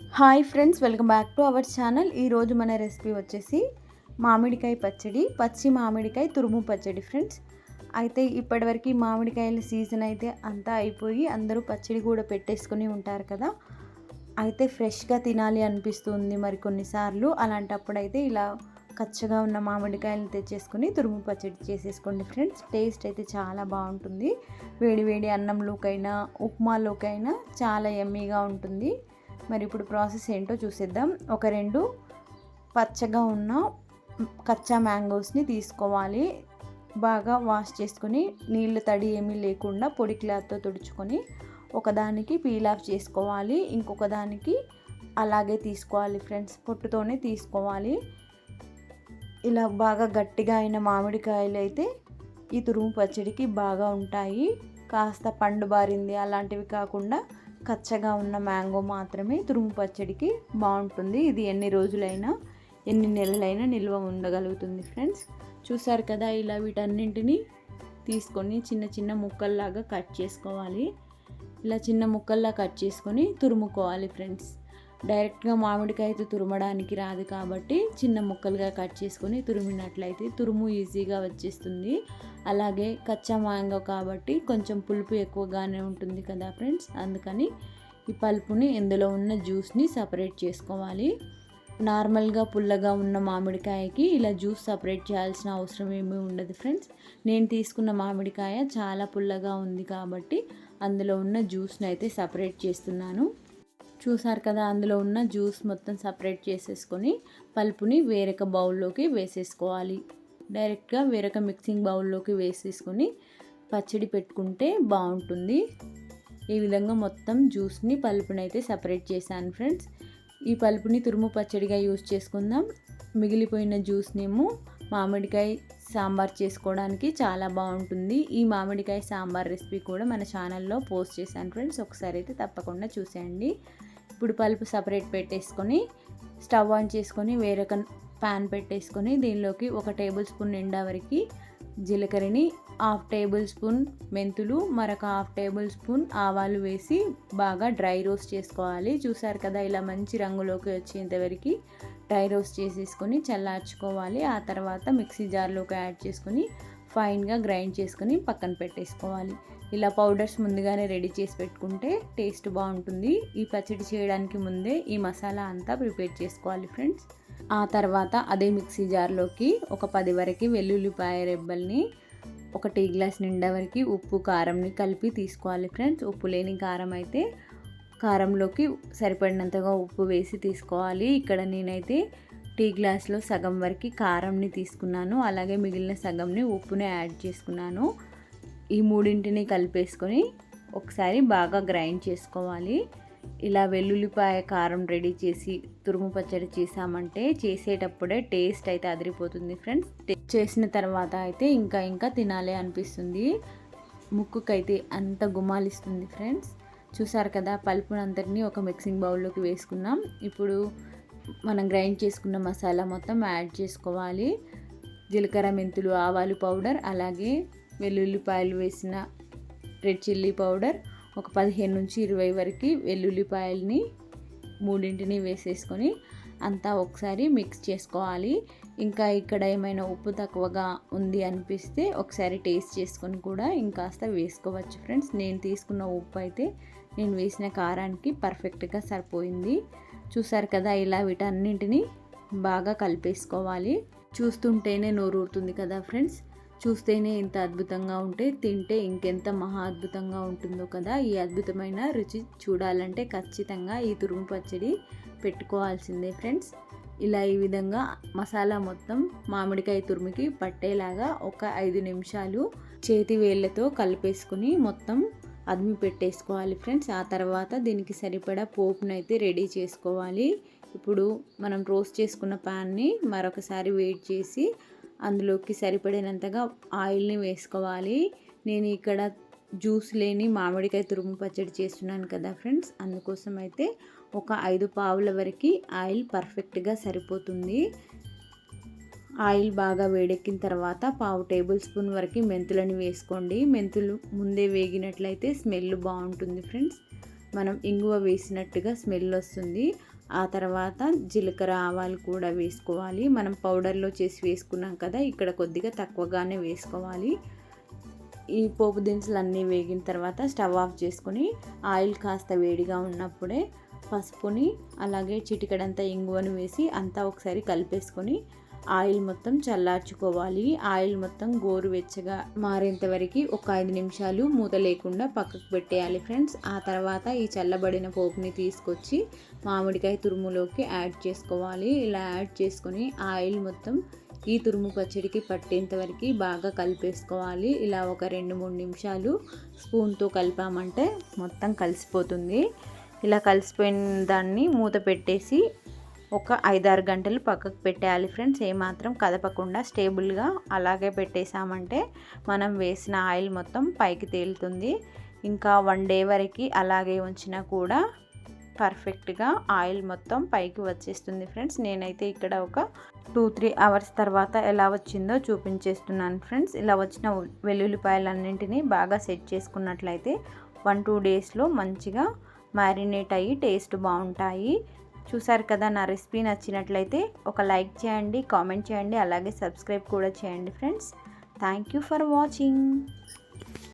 Hi friends welcome back to our channel. ఈరోజు మన recipe వచ్చేసి మామిడికాయ పచ్చడి పచ్చి మామిడికాయ తురుము పచ్చడి ఫ్రెండ్స్. అయితే ఇప్పటివరకు మామిడికాయల సీజన్ అయితే అంతా అయిపోయి అందరూ పచ్చడి కూడా పెట్టేసుకుని ఉంటారు కదా. అయితే ఫ్రెష్గా తినాలి అనిపిస్తుంది మరి కొన్నిసార్లు. అలాంటప్పుడు అయితే ఇలా కచ్చగా ఉన్న మామిడికాయలను తెచ్చేసుకుని తురుము పచ్చడి చేసేసుకోండి ఫ్రెండ్స్. టేస్ట్ అయితే చాలా బాగుంటుంది. వేడి వేడి అన్నంలోకైనా ఉప్మాలోకైనా చాలా ఎమ్మీగా ఉంటుంది. మరి ఇప్పుడు ప్రాసెస్ ఏంటో చూసేద్దాం. ఒక రెండు పచ్చగా ఉన్న కచ్చా మ్యాంగోస్ని తీసుకోవాలి. బాగా వాష్ చేసుకొని నీళ్ళు తడి ఏమీ లేకుండా పొడి క్లాత్తో తుడుచుకొని ఒకదానికి పీల్ ఆఫ్ చేసుకోవాలి. ఇంకొక దానికి అలాగే తీసుకోవాలి ఫ్రెండ్స్ పొట్టుతోనే తీసుకోవాలి. ఇలా బాగా గట్టిగా అయిన మామిడికాయలు అయితే ఈ తురుము పచ్చడికి బాగా ఉంటాయి. కాస్త పండు బారింది అలాంటివి కాకుండా కచ్చగా ఉన్న మ్యాంగో మాత్రమే తురుము పచ్చడికి బాగుంటుంది. ఇది ఎన్ని రోజులైనా ఎన్ని నెలలైనా నిల్వ ఉండగలుగుతుంది ఫ్రెండ్స్. చూసారు కదా ఇలా వీటన్నింటినీ తీసుకొని చిన్న చిన్న ముక్కల్లాగా కట్ చేసుకోవాలి. ఇలా చిన్న ముక్కల్లా కట్ చేసుకొని తురుముకోవాలి ఫ్రెండ్స్. డైరెక్ట్గా మామిడికాయతో తురమడానికి రాదు కాబట్టి చిన్న ముక్కలుగా కట్ చేసుకొని తురిమినట్లయితే తురుము ఈజీగా వచ్చేస్తుంది. అలాగే కచ్చా మ్యాంగో కాబట్టి కొంచెం పులుపు ఎక్కువగానే ఉంటుంది కదా ఫ్రెండ్స్. అందుకని ఈ పల్పుని ఇందులో ఉన్న జ్యూస్ని సపరేట్ చేసుకోవాలి. నార్మల్గా పుల్లగా ఉన్న మామిడికాయకి ఇలా జ్యూస్ సపరేట్ చేయాల్సిన అవసరం ఏమీ ఉండదు ఫ్రెండ్స్. నేను తీసుకున్న మామిడికాయ చాలా పుల్లగా ఉంది కాబట్టి అందులో ఉన్న జ్యూస్ని అయితే సపరేట్ చేస్తున్నాను. చూసారు కదా అందులో ఉన్న జ్యూస్ మొత్తం సపరేట్ చేసేసుకొని పల్పుని వేరొక బౌల్లోకి వేసేసుకోవాలి. డైరెక్ట్గా వేరొక మిక్సింగ్ బౌల్లోకి వేసేసుకొని పచ్చడి పెట్టుకుంటే బాగుంటుంది. ఈ విధంగా మొత్తం జ్యూస్ని పల్పుని అయితే సపరేట్ చేశాను ఫ్రెండ్స్. ఈ పలుపుని తురుము పచ్చడిగా యూజ్ చేసుకుందాం. మిగిలిపోయిన జ్యూస్నేమో మామిడికాయ సాంబార్ చేసుకోవడానికి చాలా బాగుంటుంది. ఈ మామిడికాయ సాంబార్ రెసిపీ కూడా మన ఛానల్లో పోస్ట్ చేశాను ఫ్రెండ్స్. ఒకసారి అయితే తప్పకుండా చూసేయండి. ఇప్పుడు పలుపు సపరేట్ పెట్టేసుకొని స్టవ్ ఆన్ చేసుకొని వేరొక ప్యాన్ పెట్టేసుకొని దీనిలోకి ఒక టేబుల్ స్పూన్ నిండా వరకు జీలకర్రని హాఫ్ టేబుల్ స్పూన్ మెంతులు మరొక హాఫ్ టేబుల్ స్పూన్ ఆవాలు వేసి బాగా డ్రై రోస్ట్ చేసుకోవాలి. చూసారు కదా ఇలా మంచి రంగులోకి వచ్చేంతవరకు డ్రై రోస్ట్ చేసేసుకొని చల్లార్చుకోవాలి. ఆ తర్వాత మిక్సీ జార్లోకి యాడ్ చేసుకొని ఫైన్గా గ్రైండ్ చేసుకొని పక్కన పెట్టేసుకోవాలి. ఇలా పౌడర్స్ ముందుగానే రెడీ చేసి పెట్టుకుంటే టేస్ట్ బాగుంటుంది. ఈ పచ్చడి చేయడానికి ముందే ఈ మసాలా అంతా ప్రిపేర్ చేసుకోవాలి ఫ్రెండ్స్. ఆ తర్వాత అదే మిక్సీ జార్లోకి ఒక పది వరకు వెల్లుల్లిపాయ రెబ్బల్ని ఒక టీ గ్లాస్ నిండా వరకు ఉప్పు కారంని కలిపి తీసుకోవాలి ఫ్రెండ్స్. ఉప్పు లేని కారం అయితే కారంలోకి సరిపడినంతగా ఉప్పు వేసి తీసుకోవాలి. ఇక్కడ నేనైతే టీ గ్లాస్లో సగం వరకు కారంని తీసుకున్నాను. అలాగే మిగిలిన సగంని ఉప్పుని యాడ్ చేసుకున్నాను. ఈ మూడింటిని కలిపేసుకొని ఒకసారి బాగా గ్రైండ్ చేసుకోవాలి. ఇలా వెల్లుల్లిపాయ కారం రెడీ చేసి తురుము పచ్చడి చేసామంటే చేసేటప్పుడే టేస్ట్ అయితే అదిరిపోతుంది ఫ్రెండ్స్. చేసిన తర్వాత అయితే ఇంకా ఇంకా తినాలి అనిపిస్తుంది. ముక్కుకైతే అంత గుమాలిస్తుంది ఫ్రెండ్స్. చూసారు కదా పలుపునంతటిని ఒక మిక్సింగ్ బౌల్లోకి వేసుకున్నాం. ఇప్పుడు మనం గ్రైండ్ చేసుకున్న మసాలా మొత్తం యాడ్ చేసుకోవాలి. జీలకర్ర మెంతులు ఆవాలు పౌడర్ అలాగే వెల్లుల్లిపాయలు వేసిన రెడ్ చిల్లీ పౌడర్ ఒక పదిహేను నుంచి ఇరవై వరకు వెల్లుల్లిపాయలని మూడింటిని వేసేసుకొని అంతా ఒకసారి మిక్స్ చేసుకోవాలి. ఇంకా ఇక్కడ ఏమైనా ఉప్పు తక్కువగా ఉంది అనిపిస్తే ఒకసారి టేస్ట్ చేసుకొని కూడా ఇంకాస్త వేసుకోవచ్చు ఫ్రెండ్స్ నేను తీసుకున్న ఉప్పు అయితే నేను వేసిన కారానికి పర్ఫెక్ట్గా సరిపోయింది. చూసారు కదా ఇలా వీటన్నింటినీ బాగా కలిపేసుకోవాలి. చూస్తుంటేనే నోరూరుతుంది కదా ఫ్రెండ్స్ చూస్తేనే ఇంత అద్భుతంగా ఉంటే తింటే ఇంకెంత మహా అద్భుతంగా ఉంటుందో కదా ఈ అద్భుతమైన రుచి చూడాలంటే ఖచ్చితంగా ఈ తురుము పచ్చడి పెట్టుకోవాల్సిందే ఫ్రెండ్స్. ఇలా ఈ విధంగా మసాలా మొత్తం మామిడికాయ తురుముకి పట్టేలాగా ఒక ఐదు నిమిషాలు చేతి వేళ్ళతో కలిపేసుకుని మొత్తం అదిమి పెట్టేసుకోవాలి ఫ్రెండ్స్. ఆ తర్వాత దీనికి సరిపడా పోపునైతే రెడీ చేసుకోవాలి. ఇప్పుడు మనం రోస్ట్ చేసుకున్న ప్యాన్ని మరొకసారి వెయిట్ చేసి అందులోకి సరిపడినంతగా ఆయిల్ని వేసుకోవాలి. నేను ఇక్కడ జ్యూస్ లేని మామిడికాయ తురుము పచ్చడి చేస్తున్నాను కదా ఫ్రెండ్స్. అందుకోసం అయితే ఒక ఐదు పావుల వరకు ఆయిల్ పర్ఫెక్ట్గా సరిపోతుంది. ఆయిల్ బాగా వేడెక్కిన తర్వాత పావు టేబుల్ స్పూన్ వరకు మెంతులని వేసుకోండి. మెంతులు ముందే వేగినట్లయితే స్మెల్ బాగుంటుంది ఫ్రెండ్స్. మనం ఇంగువ వేసినట్టుగా స్మెల్ వస్తుంది. ఆ తర్వాత జీలకర్ర ఆవాలు కూడా వేసుకోవాలి. మనం పౌడర్లో చేసి వేసుకున్నాం కదా ఇక్కడ కొద్దిగా తక్కువగానే వేసుకోవాలి. ఈ పోపు దినుసులు అన్నీ వేగిన తర్వాత స్టవ్ ఆఫ్ చేసుకొని ఆయిల్ కాస్త వేడిగా ఉన్నప్పుడే పసుపుని అలాగే చిటికడంతా ఇంగువను వేసి అంతా ఒకసారి కలిపేసుకొని ఆయిల్ మొత్తం చల్లార్చుకోవాలి. ఆయిల్ మొత్తం గోరువెచ్చగా మారేంత వరకు ఒక ఐదు నిమిషాలు మూత లేకుండా పక్కకు పెట్టేయాలి ఫ్రెండ్స్. ఆ తర్వాత ఈ చల్లబడిన పోపుని తీసుకొచ్చి మామిడికాయ తురుములోకి యాడ్ చేసుకోవాలి. ఇలా యాడ్ చేసుకొని ఆయిల్ మొత్తం ఈ తురుము పచ్చడికి పట్టేంత వరకు బాగా కలిపేసుకోవాలి. ఇలా ఒక రెండు మూడు నిమిషాలు స్పూన్తో కలిపామంటే మొత్తం కలిసిపోతుంది. ఇలా కలిసిపోయిన దాన్ని మూత పెట్టేసి ఒక ఐదారు గంటలు పక్కకు పెట్టేయాలి ఫ్రెండ్స్. ఏమాత్రం కదపకుండా స్టేబుల్గా అలాగే పెట్టేసామంటే మనం వేసిన ఆయిల్ మొత్తం పైకి తేలుతుంది. ఇంకా వన్ డే వరకు అలాగే ఉంచినా కూడా పర్ఫెక్ట్గా ఆయిల్ మొత్తం పైకి వచ్చేస్తుంది ఫ్రెండ్స్. నేనైతే ఇక్కడ ఒక టూ త్రీ అవర్స్ తర్వాత ఎలా వచ్చిందో చూపించేస్తున్నాను ఫ్రెండ్స్. ఇలా వచ్చిన వెల్లుల్లిపాయలన్నింటినీ బాగా సెట్ చేసుకున్నట్లయితే వన్ టూ డేస్లో మంచిగా మ్యారినేట్ అయ్యి టేస్ట్ బాగుంటాయి. చూసారు కదా నా రెసిపీ నచ్చినట్లయితే ఒక లైక్ చేయండి కామెంట్ చేయండి అలాగే సబ్స్క్రైబ్ కూడా చేయండి friends. Thank you for watching.